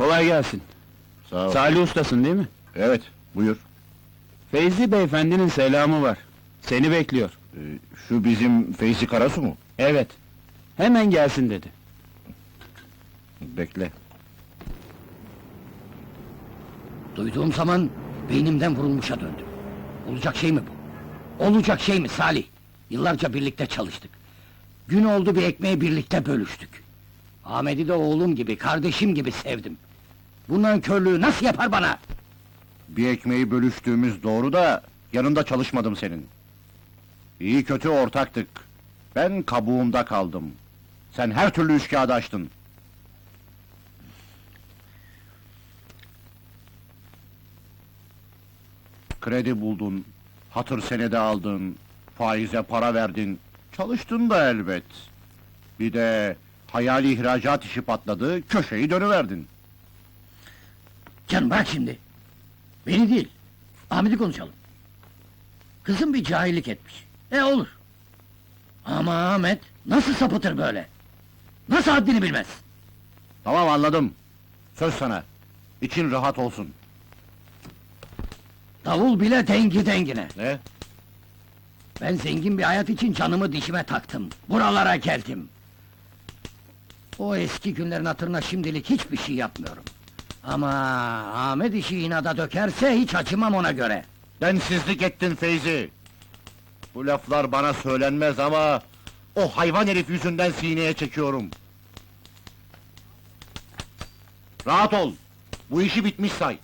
Kolay gelsin. Sağ ol. Salih ustasın değil mi? Evet, buyur. Feyzi beyefendinin selamı var. Seni bekliyor. Ee, şu bizim Feyzi Karasu mu? Evet. Hemen gelsin dedi. Bekle. Duyduğum zaman beynimden vurulmuşa döndüm. Olacak şey mi bu? Olacak şey mi Salih? Yıllarca birlikte çalıştık. Gün oldu bir ekmeği birlikte bölüştük. Ahmet'i de oğlum gibi, kardeşim gibi sevdim. Bundan körlüğü nasıl yapar bana? Bir ekmeği bölüştüğümüz doğru da yanında çalışmadım senin. İyi kötü ortaktık. Ben kabuğumda kaldım. Sen her türlü üç kağıdı açtın. Kredi buldun, hatır senedi aldın, faize para verdin, çalıştın da elbet. Bir de hayali ihracat işi patladı, köşeyi dönüverdin. Canım bırak şimdi. Beni değil, Ahmet'i konuşalım. Kızım bir cahillik etmiş. E olur. Ama Ahmet nasıl sapıtır böyle? Nasıl haddini bilmez? Tamam anladım. Söz sana. İçin rahat olsun. Davul bile dengi dengine. Ne? Ben zengin bir hayat için canımı dişime taktım. Buralara geldim. O eski günlerin hatırına şimdilik hiçbir şey yapmıyorum. Ama Ahmet işi inada dökerse hiç acımam ona göre. Densizlik ettin Feyzi. Bu laflar bana söylenmez ama... ...o hayvan herif yüzünden sineye çekiyorum. Rahat ol. Bu işi bitmiş say.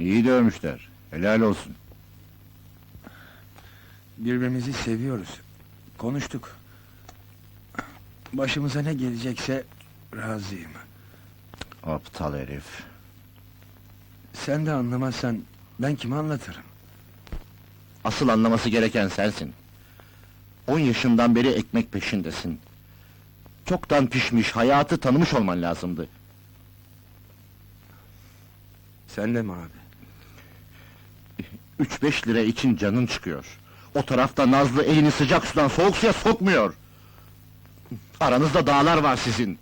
İyi dövmüşler. Helal olsun. Birbirimizi seviyoruz. Konuştuk. Başımıza ne gelecekse razıyım. Aptal herif. Sen de anlamazsan ben kime anlatırım? Asıl anlaması gereken sensin. On yaşından beri ekmek peşindesin. Çoktan pişmiş, hayatı tanımış olman lazımdı. Sen de mi abi? Üç beş lira için canın çıkıyor. O tarafta Nazlı elini sıcak sudan soğuk suya sokmuyor. Aranızda dağlar var sizin.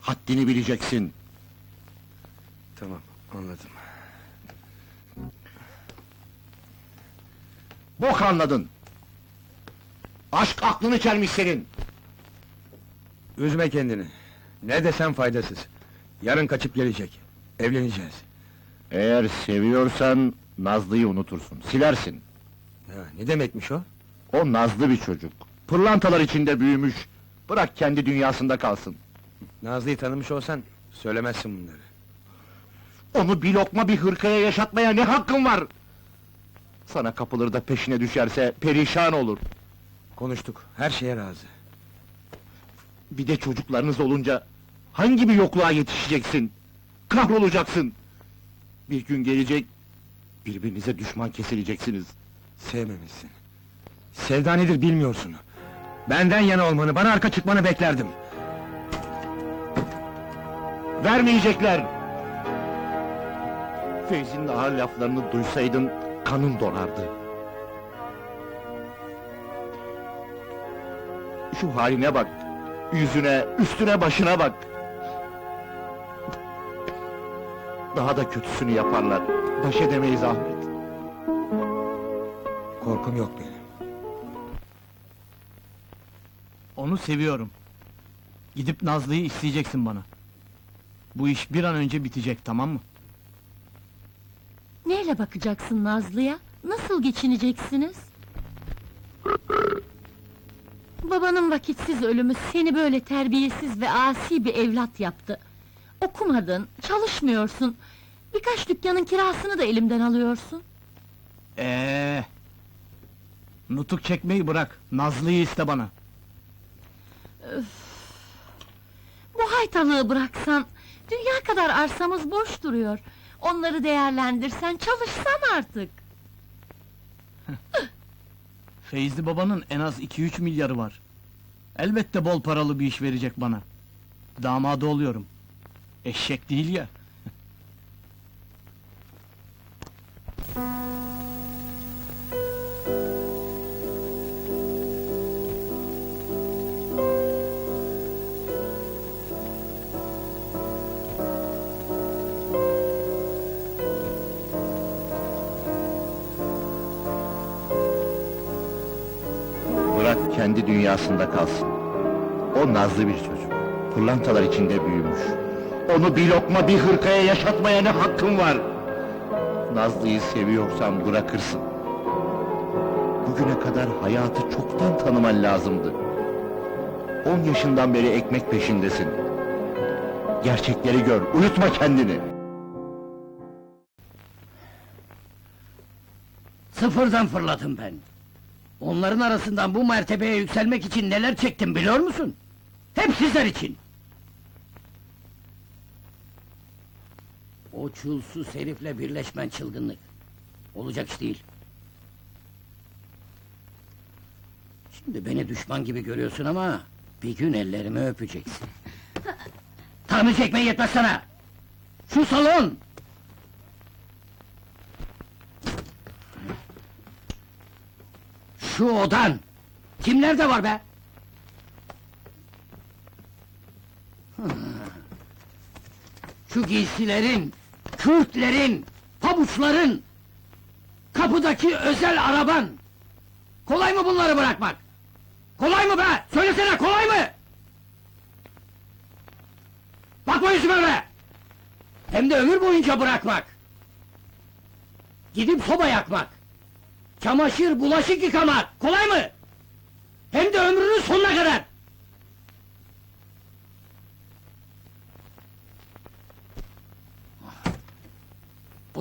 Haddini bileceksin. Tamam anladım. Bok anladın. Aşk aklını çelmiş senin. Üzme kendini. Ne desem faydasız. Yarın kaçıp gelecek. Evleneceğiz. Eğer seviyorsan Nazlı'yı unutursun, silersin. Ya, ne demekmiş o? O Nazlı bir çocuk. Pırlantalar içinde büyümüş. Bırak kendi dünyasında kalsın. Nazlı'yı tanımış olsan söylemezsin bunları. Onu bir lokma bir hırkaya yaşatmaya ne hakkın var? Sana kapılır da peşine düşerse perişan olur. Konuştuk. Her şeye razı. Bir de çocuklarınız olunca hangi bir yokluğa yetişeceksin? Kahrolacaksın. Bir gün gelecek, birbirinize düşman kesileceksiniz. Sevmemişsin. Sevda nedir bilmiyorsun. Benden yana olmanı, bana arka çıkmanı beklerdim. Vermeyecekler! Feyzi'nin ağır laflarını duysaydın, kanın donardı. Şu haline bak! Yüzüne, üstüne başına bak! Daha da kötüsünü yaparlar. Baş edemeyiz Ahmet. Korkum yok benim. Onu seviyorum. Gidip Nazlı'yı isteyeceksin bana. Bu iş bir an önce bitecek, tamam mı? Neyle bakacaksın Nazlı'ya? Nasıl geçineceksiniz? Babanın vakitsiz ölümü seni böyle terbiyesiz ve asi bir evlat yaptı. Okumadın, çalışmıyorsun. Birkaç dükkanın kirasını da elimden alıyorsun. Ee, nutuk çekmeyi bırak. Nazlı'yı iste bana. Bu haytalığı bıraksan, dünya kadar arsamız boş duruyor. Onları değerlendirsen, çalışsan artık. Feyzi babanın en az 2-3 milyarı var. Elbette bol paralı bir iş verecek bana. Damadı oluyorum. Eşek değil ya. Bırak kendi dünyasında kalsın. O nazlı bir çocuk. Pırlantalar içinde büyümüş. Onu bir lokma bir hırkaya yaşatmaya ne hakkın var? Nazlı'yı seviyorsan bırakırsın. Bugüne kadar hayatı çoktan tanıman lazımdı. On yaşından beri ekmek peşindesin. Gerçekleri gör, uyutma kendini. Sıfırdan fırladım ben. Onların arasından bu mertebeye yükselmek için neler çektim biliyor musun? Hep sizler için. O çulsuz herifle birleşmen çılgınlık. Olacak iş değil. Şimdi beni düşman gibi görüyorsun ama... ...bir gün ellerimi öpeceksin. Tanrı çekmeyi yetmez sana! Şu salon! Şu odan! Kimler de var be? Şu giysilerin, kürklerin, pabuçların, kapıdaki özel araban! Kolay mı bunları bırakmak? Kolay mı be? Söylesene kolay mı? Bakma yüzüme be! Hem de ömür boyunca bırakmak! Gidip soba yakmak! Çamaşır, bulaşık yıkamak, kolay mı? Hem de ömrünün sonuna kadar!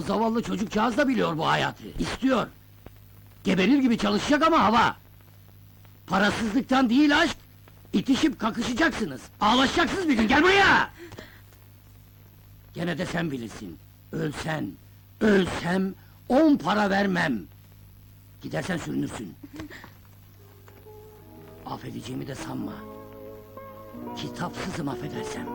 Zavallı çocukcağız da biliyor bu hayatı, istiyor. Geberir gibi çalışacak ama hava! Parasızlıktan değil aşk, itişip kakışacaksınız, ağlaşacaksınız bir gün, gel buraya! Gene de sen bilirsin, ölsen, ölsem, on para vermem! Gidersen sürünürsün. Affedeceğimi de sanma. Kitapsızım affedersem.